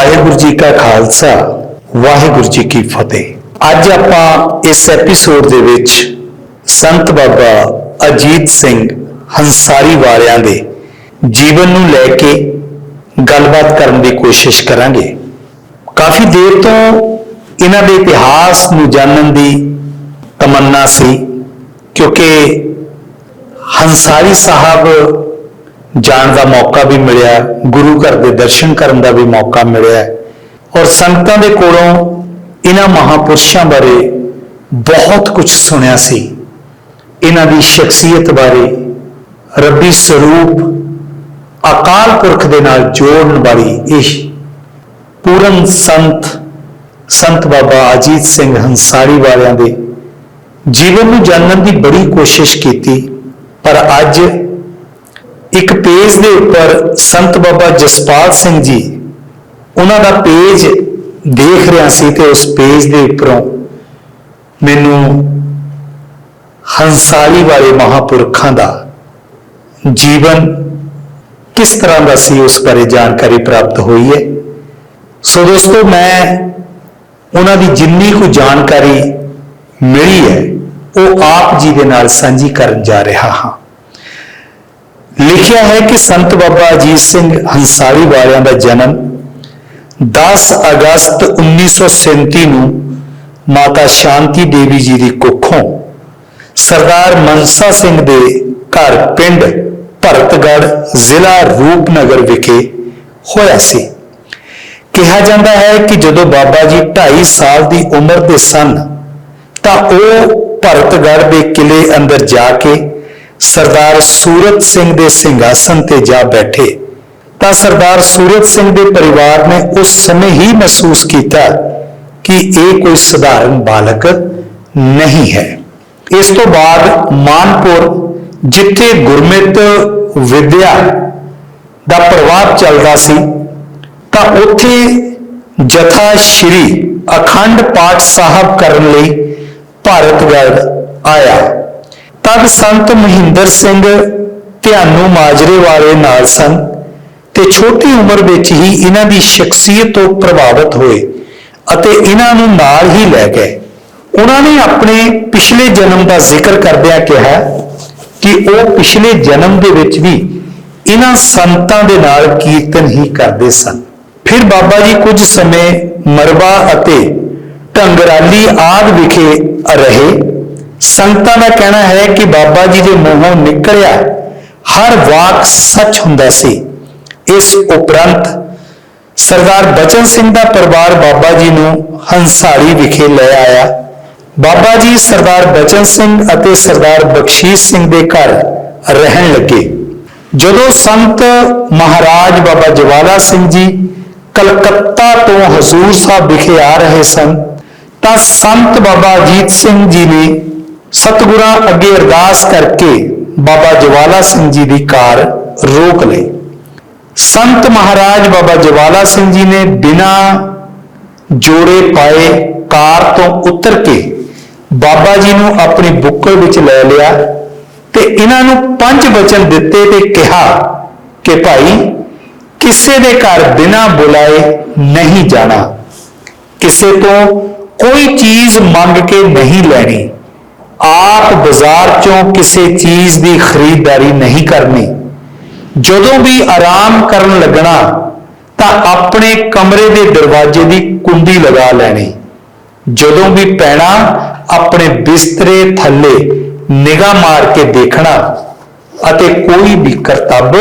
ਵਾਹਿਗੁਰੂ ਜੀ ਕਾ ਖਾਲਸਾ, ਵਾਹਿਗੁਰੂ ਜੀ ਕੀ ਫਤਿਹ। ਅੱਜ ਆਪਾਂ ਇਸ ਐਪੀਸੋਡ ਦੇ ਵਿੱਚ ਸੰਤ ਬਾਬਾ ਅਜੀਤ ਸਿੰਘ ਹੰਸਾਰੀ ਵਾਲਿਆਂ ਦੇ ਜੀਵਨ ਨੂੰ ਲੈ ਕੇ ਗੱਲਬਾਤ ਕਰਨ ਦੀ ਕੋਸ਼ਿਸ਼ ਕਰਾਂਗੇ। ਕਾਫੀ ਦੇਰ ਤੋਂ ਇਹਨਾਂ ਦੇ ਇਤਿਹਾਸ ਨੂੰ ਜਾਣਨ ਦੀ ਤਮੰਨਾ ਸੀ, ਕਿਉਂਕਿ ਹੰਸਾਰੀ ਸਾਹਿਬ ਜਾਣ ਦਾ ਮੌਕਾ ਵੀ ਮਿਲਿਆ, ਗੁਰੂ ਘਰ ਦੇ ਦਰਸ਼ਨ ਕਰਨ ਦਾ ਵੀ ਮੌਕਾ ਮਿਲਿਆ। ਔਰ ਸੰਗਤਾਂ ਦੇ ਕੋਲੋਂ ਇਹਨਾਂ ਮਹਾਪੁਰਸ਼ਾਂ ਬਾਰੇ ਬਹੁਤ ਕੁਝ ਸੁਣਿਆ ਸੀ। ਇਹਨਾਂ ਦੀ ਸ਼ਖਸੀਅਤ ਬਾਰੇ, ਰੱਬੀ ਸਰੂਪ, ਅਕਾਲ ਪੁਰਖ ਦੇ ਨਾਲ ਜੋੜਨ ਵਾਲੀ ਇਹ ਪੂਰਨ ਸੰਤ ਸੰਤ ਬਾਬਾ ਅਜੀਤ ਸਿੰਘ ਹੰਸਾਰੀ ਵਾਲਿਆਂ ਦੇ ਜੀਵਨ ਨੂੰ ਜਾਣਨ ਦੀ ਬੜੀ ਕੋਸ਼ਿਸ਼ ਕੀਤੀ। ਪਰ ਅੱਜ ਇੱਕ ਪੇਜ ਦੇ ਉੱਪਰ ਸੰਤ ਬਾਬਾ ਜਸਪਾਲ ਸਿੰਘ ਜੀ, ਉਹਨਾਂ ਦਾ ਪੇਜ ਦੇਖ ਰਿਹਾ ਸੀ ਤੇ ਉਸ ਪੇਜ ਦੇ ਉੱਪਰੋਂ ਮੈਨੂੰ ਹੰਸਾਲੀ ਵਾਲੇ ਮਹਾਪੁਰਖਾਂ ਦਾ ਜੀਵਨ ਕਿਸ ਤਰ੍ਹਾਂ ਦਾ ਸੀ ਉਸ ਬਾਰੇ ਜਾਣਕਾਰੀ ਪ੍ਰਾਪਤ ਹੋਈ ਹੈ। ਸੋ ਦੋਸਤੋ, ਮੈਂ ਉਹਨਾਂ ਦੀ ਜਿੰਨੀ ਕੁ ਜਾਣਕਾਰੀ ਮਿਲੀ ਹੈ, ਉਹ ਆਪ ਜੀ ਦੇ ਨਾਲ ਸਾਂਝੀ ਕਰਨ ਜਾ ਰਿਹਾ ਹਾਂ। ਲਿਖਿਆ ਹੈ ਕਿ ਸੰਤ ਬਾਬਾ ਅਜੀਤ ਸਿੰਘ ਹੰਸਾਲੀ ਵਾਲਿਆਂ ਦਾ ਜਨਮ 10 ਅਗਸਤ 1937 ਨੂੰ ਮਾਤਾ ਸ਼ਾਂਤੀ ਦੇਵੀ ਜੀ ਦੀ ਕੁੱਖੋਂ ਸਰਦਾਰ ਮਨਸਾ ਸਿੰਘ ਦੇ ਘਰ ਪਿੰਡ ਭਰਤਗੜ ਜ਼ਿਲ੍ਹਾ ਰੂਪਨਗਰ ਵਿਖੇ ਹੋਇਆ ਸੀ। ਕਿਹਾ ਜਾਂਦਾ ਹੈ ਕਿ ਜਦੋਂ ਬਾਬਾ ਜੀ 2.5 ਸਾਲ ਦੀ ਉਮਰ ਦੇ ਸਨ ਤਾਂ ਉਹ ਭਰਤਗੜ ਦੇ ਕਿਲੇ ਅੰਦਰ ਜਾ ਕੇ ਸਰਦਾਰ ਸੂਰਤ ਸਿੰਘ ਦੇ ਸਿੰਘਾਸਨ ਤੇ ਜਾ ਬੈਠੇ। ਤਾਂ ਸਰਦਾਰ ਸੂਰਤ ਸਿੰਘ ਦੇ ਪਰਿਵਾਰ ਨੇ ਉਸ ਸਮੇਂ ਹੀ ਮਹਿਸੂਸ ਕੀਤਾ ਕਿ ਇਹ ਕੋਈ ਸਧਾਰਨ ਬਾਲਕ ਨਹੀਂ ਹੈ। ਇਸ ਤੋਂ ਬਾਅਦ ਮਾਨਪੁਰ ਜਿੱਥੇ ਗੁਰਮਿਤ ਵਿਦਿਆ ਦਾ ਪ੍ਰਵਾਹ ਚੱਲਦਾ ਸੀ, ਤਾਂ ਉੱਥੇ ਜਥਾ ਸ਼੍ਰੀ ਅਖੰਡ ਪਾਠ ਸਾਹਿਬ ਕਰਨ ਲਈ ਭਾਰਤਗੜ ਆਇਆ। ਤਦ ਸੰਤ ਮਹਿੰਦਰ ਸਿੰਘ ਧਿਆਨੂ ਮਾਜਰੇ ਵਾਲੇ ਨਾਲ ਸਨ ਤੇ ਛੋਟੀ ਉਮਰ ਵਿੱਚ ਹੀ ਇਹਨਾਂ ਦੀ ਸ਼ਖਸੀਅਤ ਤੋਂ ਪ੍ਰਭਾਵਿਤ ਹੋਏ ਅਤੇ ਇਹਨਾਂ ਨੂੰ ਨਾਲ ਹੀ ਲੈ ਗਏ। ਉਹਨਾਂ ਨੇ ਆਪਣੇ ਪਿਛਲੇ ਜਨਮ ਦਾ ਜ਼ਿਕਰ ਕਰਦਿਆਂ ਕਿਹਾ ਕਿ ਉਹ ਪਿਛਲੇ ਜਨਮ ਦੇ ਵਿੱਚ ਵੀ ਇਹਨਾਂ ਸੰਤਾਂ ਦੇ ਨਾਲ ਕੀਰਤਨ ਹੀ ਕਰਦੇ ਸਨ। ਫਿਰ ਬਾਬਾ ਜੀ ਕੁਝ ਸਮੇਂ ਮਰਵਾ ਅਤੇ ਢੰਗਰਾਲੀ ਆਦ ਵਿਖੇ ਰਹੇ। ਸੰਤਾਂ ਦਾ ਕਹਿਣਾ ਹੈ ਕਿ ਬਾਬਾ ਜੀ ਦੇ ਮੂੰਹੋਂ ਨਿਕਲਿਆ ਹਰ ਵਾਕ ਸੱਚ ਹੁੰਦਾ ਸੀ। ਇਸ ਉਪਰੰਤ ਸਰਦਾਰ ਬਚਨ ਸਿੰਘ ਦਾ ਪਰਿਵਾਰ ਬਾਬਾ ਜੀ ਨੂੰ ਹੰਸਾਰੀ ਵਿਖੇ ਲੈ ਆਇਆ। ਬਾਬਾ ਜੀ ਸਰਦਾਰ ਬਚਨ ਸਿੰਘ ਅਤੇ ਸਰਦਾਰ ਬਖਸ਼ੀਸ਼ ਸਿੰਘ ਦੇ ਘਰ ਰਹਿਣ ਲੱਗੇ। ਜਦੋਂ ਸੰਤ ਮਹਾਰਾਜ ਬਾਬਾ ਜਵਾਲਾ ਸਿੰਘ ਜੀ ਕਲਕੱਤਾ ਤੋਂ ਹਜ਼ੂਰ ਸਾਹਿਬ ਵਿਖੇ ਆ ਰਹੇ ਸਨ, ਤਾਂ ਸੰਤ ਬਾਬਾ ਅਜੀਤ ਸਿੰਘ ਜੀ ਨੇ ਸਤਿਗੁਰਾਂ ਅੱਗੇ ਅਰਦਾਸ ਕਰਕੇ ਬਾਬਾ ਜਵਾਲਾ ਸਿੰਘ ਜੀ ਦੀ ਕਾਰ ਰੋਕ ਲਈ। ਸੰਤ ਮਹਾਰਾਜ ਬਾਬਾ ਜਵਾਲਾ ਸਿੰਘ ਜੀ ਨੇ ਬਿਨਾ ਜੋੜੇ ਪਾਏ ਕਾਰ ਤੋਂ ਉਤਰ ਕੇ ਬਾਬਾ ਜੀ ਨੂੰ ਆਪਣੀ ਬੁੱਕਲ ਵਿੱਚ ਲੈ ਲਿਆ ਤੇ ਇਹਨਾਂ ਨੂੰ ਪੰਜ ਵਚਨ ਦਿੱਤੇ ਤੇ ਕਿਹਾ ਕਿ ਭਾਈ, ਕਿਸੇ ਦੇ ਘਰ ਬਿਨਾ ਬੁਲਾਏ ਨਹੀਂ ਜਾਣਾ। ਕਿਸੇ ਤੋਂ ਕੋਈ ਚੀਜ਼ ਮੰਗ ਕੇ ਨਹੀਂ ਲੈਣੀ। ਆਪ ਬਾਜ਼ਾਰ ਚੋਂ ਕਿਸੇ ਚੀਜ਼ ਦੀ ਖਰੀਦਦਾਰੀ ਨਹੀਂ ਕਰਨੀ। ਜਦੋਂ ਵੀ ਆਰਾਮ ਕਰਨ ਲੱਗਣਾ, ਤਾਂ ਆਪਣੇ ਕਮਰੇ ਦੇ ਦਰਵਾਜ਼ੇ ਦੀ ਕੁੰਡੀ ਲਗਾ ਲੈਣੀ। ਜਦੋਂ ਵੀ ਪੈਣਾ, ਆਪਣੇ ਬਿਸਤਰੇ ਥੱਲੇ ਨਿਗਾਹ ਮਾਰ ਕੇ ਦੇਖਣਾ ਅਤੇ ਕੋਈ ਵੀ ਕਰਤੱਵ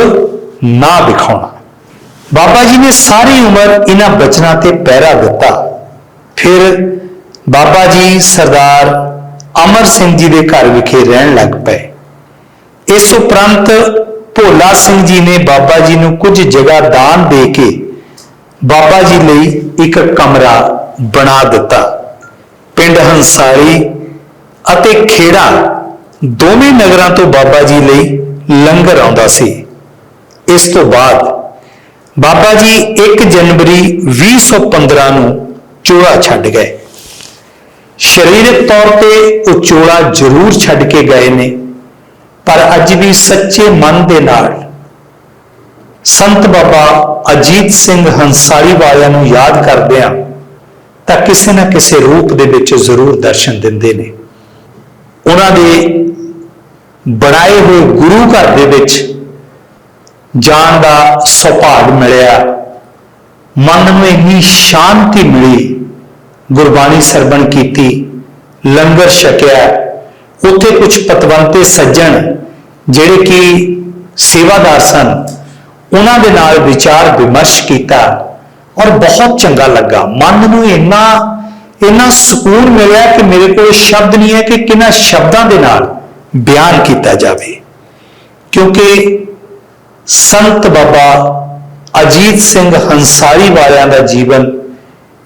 ਨਾ ਦਿਖਾਉਣਾ। ਬਾਬਾ ਜੀ ਨੇ ਸਾਰੀ ਉਮਰ ਇਹਨਾਂ ਬਚਨਾਂ ਤੇ ਪਹਿਰਾ ਦਿੱਤਾ। ਫਿਰ ਬਾਬਾ ਜੀ ਸਰਦਾਰ ਅਮਰ ਸਿੰਘ ਜੀ ਦੇ ਘਰ ਵਿਖੇ ਰਹਿਣ ਲੱਗ ਪਏ। ਇਸ ਉਪਰੰਤ ਭੋਲਾ ਸਿੰਘ ਜੀ ਨੇ ਬਾਬਾ ਜੀ ਨੂੰ ਕੁਝ ਜਗ੍ਹਾ ਦਾਨ ਦੇ ਕੇ ਬਾਬਾ ਜੀ ਲਈ ਇੱਕ ਕਮਰਾ ਬਣਾ ਦਿੱਤਾ। ਪਿੰਡ ਹੰਸਾਲੀ ਅਤੇ ਖੇੜਾ ਦੋਵੇਂ ਨਗਰਾਂ ਤੋਂ ਬਾਬਾ ਜੀ ਲਈ ਲੰਗਰ ਆਉਂਦਾ ਸੀ। ਇਸ ਤੋਂ ਬਾਅਦ ਬਾਬਾ ਜੀ 1 ਜਨਵਰੀ 2015 ਨੂੰ ਚੋਲਾ ਛੱਡ ਗਏ। ਸਰੀਰਕ ਤੌਰ ਤੇ ਉਹ ਚੋਲਾ ਜ਼ਰੂਰ ਛੱਡ ਕੇ ਗਏ ਨੇ, ਪਰ ਅੱਜ ਵੀ ਸੱਚੇ ਮਨ ਦੇ ਨਾਲ ਸੰਤ ਬਾਬਾ ਅਜੀਤ ਸਿੰਘ ਹੰਸਾਲੀ ਵਾਲਿਆਂ ਨੂੰ ਯਾਦ ਕਰਦੇ ਆ ਤਾਂ ਕਿਸੇ ਨਾ ਕਿਸੇ ਰੂਪ ਦੇ ਵਿੱਚ ਜ਼ਰੂਰ ਦਰਸ਼ਨ ਦਿੰਦੇ ਨੇ। ਉਹਨਾਂ ਦੇ ਬਣਾਏ ਹੋਏ ਗੁਰੂ ਘਰ ਦੇ ਵਿੱਚ ਜਾਣ ਦਾ ਸੁਭਾਗ ਮਿਲਿਆ, ਮਨ ਨੂੰ ਇੰਨੀ ਸ਼ਾਂਤੀ ਮਿਲੀ ਗੁਰਬਾਣੀ ਸਰਵਣ ਕੀਤੀ, ਲੰਗਰ ਛਕਿਆ, ਉੱਥੇ ਕੁਝ ਪਤਵੰਤੇ ਸੱਜਣ ਜਿਹੜੇ ਕਿ ਸੇਵਾਦਾਰ ਸਨ, ਉਹਨਾਂ ਦੇ ਨਾਲ ਵਿਚਾਰ ਵਿਮਰਸ਼ ਕੀਤਾ ਔਰ ਬਹੁਤ ਚੰਗਾ ਲੱਗਾ। ਮਨ ਨੂੰ ਇੰਨਾ ਇੰਨਾ ਸਕੂਨ ਮਿਲਿਆ ਕਿ ਮੇਰੇ ਕੋਲ ਸ਼ਬਦ ਨਹੀਂ ਹੈ ਕਿ ਕਿਹਨਾਂ ਸ਼ਬਦਾਂ ਦੇ ਨਾਲ ਬਿਆਨ ਕੀਤਾ ਜਾਵੇ। ਕਿਉਂਕਿ ਸੰਤ ਬਾਬਾ ਅਜੀਤ ਸਿੰਘ ਹੰਸਾਰੀ ਵਾਲਿਆਂ ਦਾ ਜੀਵਨ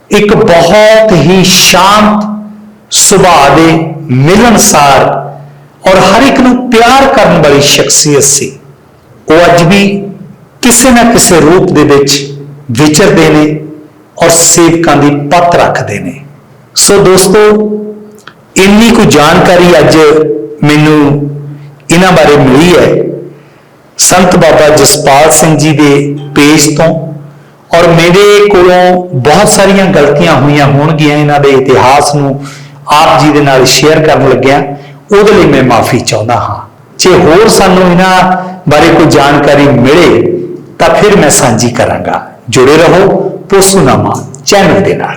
ਇੱਕ ਬਹੁਤ ਹੀ ਸ਼ਾਂਤ ਸੁਭਾਅ ਦੇ ਮਿਲਨਸਾਰ ਔਰ ਹਰ ਇੱਕ ਨੂੰ ਪਿਆਰ ਕਰਨ ਵਾਲੀ ਸ਼ਖਸੀਅਤ ਸੀ। ਉਹ ਅੱਜ ਵੀ ਕਿਸੇ ਨਾ ਕਿਸੇ ਰੂਪ ਦੇ ਵਿੱਚ ਵਿਚਰਦੇ ਨੇ ਔਰ ਸੇਵਕਾਂ ਦੀ ਪੱਤ ਰੱਖਦੇ ਨੇ। ਸੋ ਦੋਸਤੋ, ਇੰਨੀ ਕੁ ਜਾਣਕਾਰੀ ਅੱਜ ਮੈਨੂੰ ਇਹਨਾਂ ਬਾਰੇ ਮਿਲੀ ਹੈ। ਸੰਤ ਬਾਬਾ ਜਸਪਾਲ ਸਿੰਘ ਜੀ ਦੇ ਪੇਜ ਤੋਂ ਔਰ ਮੇਰੇ ਕੋਲੋਂ ਬਹੁਤ ਸਾਰੀਆਂ ਗਲਤੀਆਂ ਹੋਈਆਂ ਹੋਣਗੀਆਂ ਇਹਨਾਂ ਦੇ ਇਤਿਹਾਸ ਨੂੰ ਆਪ ਜੀ ਦੇ ਨਾਲ ਸ਼ੇਅਰ ਕਰਨ ਲੱਗਿਆ। ਉਹਦੇ ਲਈ ਮੈਂ ਮਾਫੀ ਚਾਹੁੰਦਾ ਹਾਂ। ਜੇ ਹੋਰ ਸਾਨੂੰ ਇਹਨਾਂ ਬਾਰੇ ਕੋਈ ਜਾਣਕਾਰੀ ਮਿਲੇ, ਤਾਂ ਫਿਰ ਮੈਂ ਸਾਂਝੀ ਕਰਾਂਗਾ। ਜੁੜੇ ਰਹੋ ਪੋਸੂਨਾਮਾ ਚੈਨਲ ਦੇ ਨਾਲ।